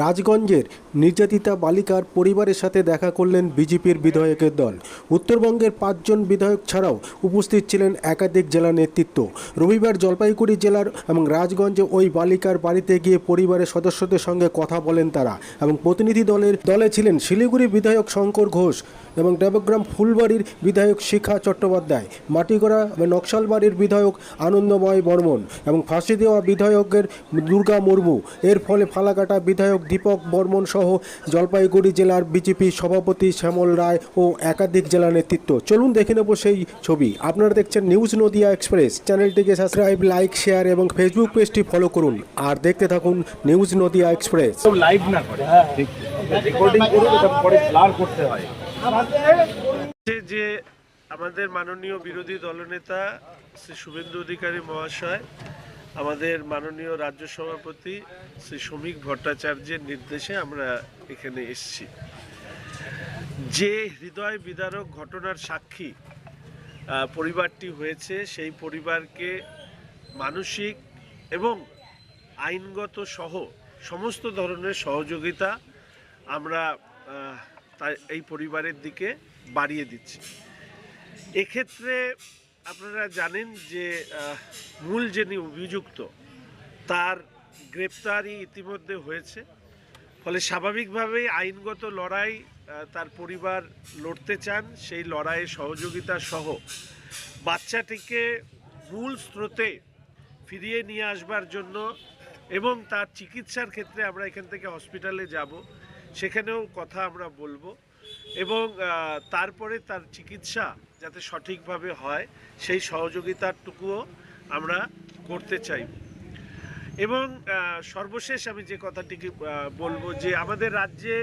রাজগঞ্জের নির্যাতিতা বালিকার পরিবারের সাথে দেখা করলেন বিজেপির বিধায়কের দল। উত্তরবঙ্গের পাঁচজন বিধায়ক ছাড়াও উপস্থিত ছিলেন একাধিক জেলা নেতৃত্ব। রবিবার জলপাইগুড়ি জেলার এবং রাজগঞ্জে ওই বালিকার বাড়িতে গিয়ে পরিবারের সদস্যদের সঙ্গে কথা বলেন তারা এবং প্রতিনিধি দলের দলে ছিলেন শিলিগুড়ি বিধায়ক শঙ্কর ঘোষ এবং দেবগ্রাম ফুলবাড়ির বিধায়ক শিখা চট্টোপাধ্যায়, মাটিগড়া নকশালবাড়ির বিধায়ক আনন্দময় বর্মন এবং ফাঁসি দেওয়া বিধায়কের দুর্গা মুর্মু। এর ফলে ফালাকাটা বিধায়ক দীপক বর্মন সহ জলপাইগুড়ি জেলার বিজেপি সভাপতি শ্যামল রায় ও একাধিক জেলা নেতৃত্ব। চলুন দেখে নেব সেই ছবি। আপনারা দেখছেন নিউজ নদিয়া এক্সপ্রেস। চ্যানেলটিকে সাবস্ক্রাইব লাইক শেয়ার এবং ফেসবুক পেজটি ফলো করুন। আর দেখতে থাকুন নিউজ নদিয়া এক্সপ্রেস। লাইভ না করে। রেকর্ডিং করে পরে ব্লার করতে হয়। যে আমাদের মাননীয় বিরোধী দলনেতা শ্রী শুভেন্দু অধিকারী মহাশয় আমাদের মাননীয় রাজ্য সভাপতি শ্রী শ্রমিক ভট্টাচার্যের নির্দেশে আমরা এখানে এসেছি। যে হৃদয় বিদারক ঘটনার সাক্ষী পরিবারটি হয়েছে, সেই পরিবারকে মানসিক এবং আইনগত সহ সমস্ত ধরনের সহযোগিতা আমরা এই পরিবারের দিকে বাড়িয়ে দিচ্ছি। এক্ষেত্রে আপনারা জানেন যে মূল যিনি অভিযুক্ত, তার গ্রেপ্তারি ইতিমধ্যে হয়েছে। ফলে স্বাভাবিকভাবেই আইনগত লড়াই তার পরিবার লড়তে চান, সেই লড়াইয়ে সহযোগিতা সহ বাচ্চাটিকে মূল স্রোতে ফিরিয়ে নিয়ে আসবার জন্য এবং তার চিকিৎসার ক্ষেত্রে আমরা এখান থেকে হসপিটালে যাব। সেখানেও কথা আমরা বলব। এবং তারপরে তার চিকিৎসা যাতে সঠিকভাবে হয়, সেই সহযোগিতাটুকুও আমরা করতে চাই। এবং সর্বশেষ আমি যে কথাটিকে বলব যে আমাদের রাজ্যে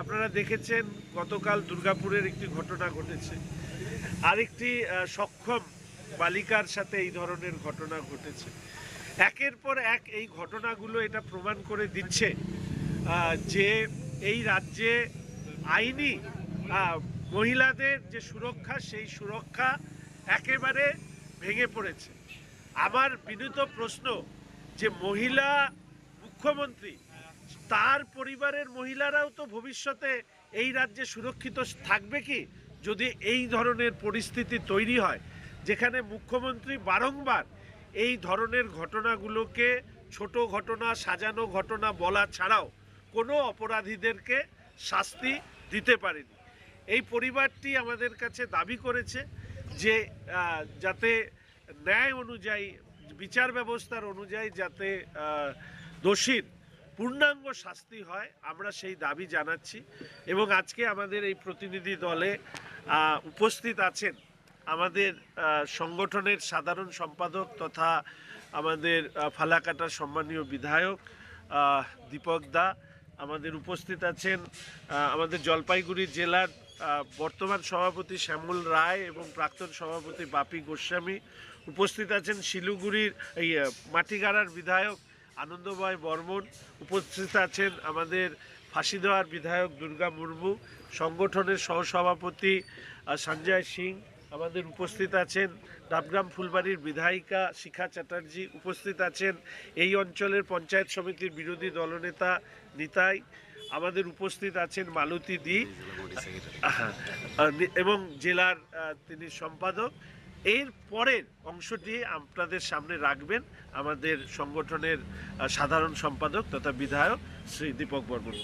আপনারা দেখেছেন, গতকাল দুর্গাপুরের একটি ঘটনা ঘটেছে। আরেকটি সক্ষম বালিকার সাথে এই ধরনের ঘটনা ঘটেছে। একের পর এক এই ঘটনাগুলো এটা প্রমাণ করে দিচ্ছে যে এই রাজ্যে আইনি মহিলাদের যে সুরক্ষা, সেই সুরক্ষা একেবারে ভেঙে পড়েছে। আমার বিনীত প্রশ্ন যে মহিলা মুখ্যমন্ত্রী, তার পরিবারের মহিলারাও তো ভবিষ্যতে এই রাজ্যে সুরক্ষিত থাকবে কি? যদি এই ধরনের পরিস্থিতি তৈরি হয়, যেখানে মুখ্যমন্ত্রী বারংবার এই ধরনের ঘটনাগুলোকে ছোট ঘটনা, সাজানো ঘটনা বলা ছাড়াও কোনো অপরাধীদেরকে শাস্তি দিতে পারেনি। এই পরিবারটি আমাদের কাছে দাবি করেছে যে যাতে ন্যায় অনুযায়ী, বিচার ব্যবস্থার অনুযায়ী যাতে দোষীর পূর্ণাঙ্গ শাস্তি হয়, আমরা সেই দাবি জানাচ্ছি এবং আজকে আমাদের এই প্রতিনিধি দলে উপস্থিত আছেন আমাদের সংগঠনের সাধারণ সম্পাদক তথা আমাদের ফালাকাটার সম্মানীয় বিধায়ক দীপক দা আমাদের উপস্থিত আছেন আমাদের জলপাইগুড়ি জেলার বর্তমান সভাপতি শ্যামল রায় এবং প্রাক্তন সভাপতি বাপি গোস্বামী। উপস্থিত আছেন শিলিগুড়ির, এই মাটিগাড়ার বিধায়ক আনন্দময় বর্মন। উপস্থিত আছেন আমাদের ফাঁসি দেওয়ার বিধায়ক দুর্গা মুর্মু। সংগঠনের সহসভাপতি সঞ্জয় সিং। আমাদের উপস্থিত আছেন ডাবগ্রাম ফুলবাড়ির বিধায়িকা শিখা চ্যাটার্জি, উপস্থিত আছেন এই অঞ্চলের পঞ্চায়েত সমিতির বিরোধী দলনেতা নিতাই, আমাদের উপস্থিত আছেন মালতী দি এবং জেলার তিনি সম্পাদক। এর পরের অংশটি আপনাদের সামনে রাখবেন আমাদের সংগঠনের সাধারণ সম্পাদক তথা বিধায়ক শ্রী দীপক বর্মন।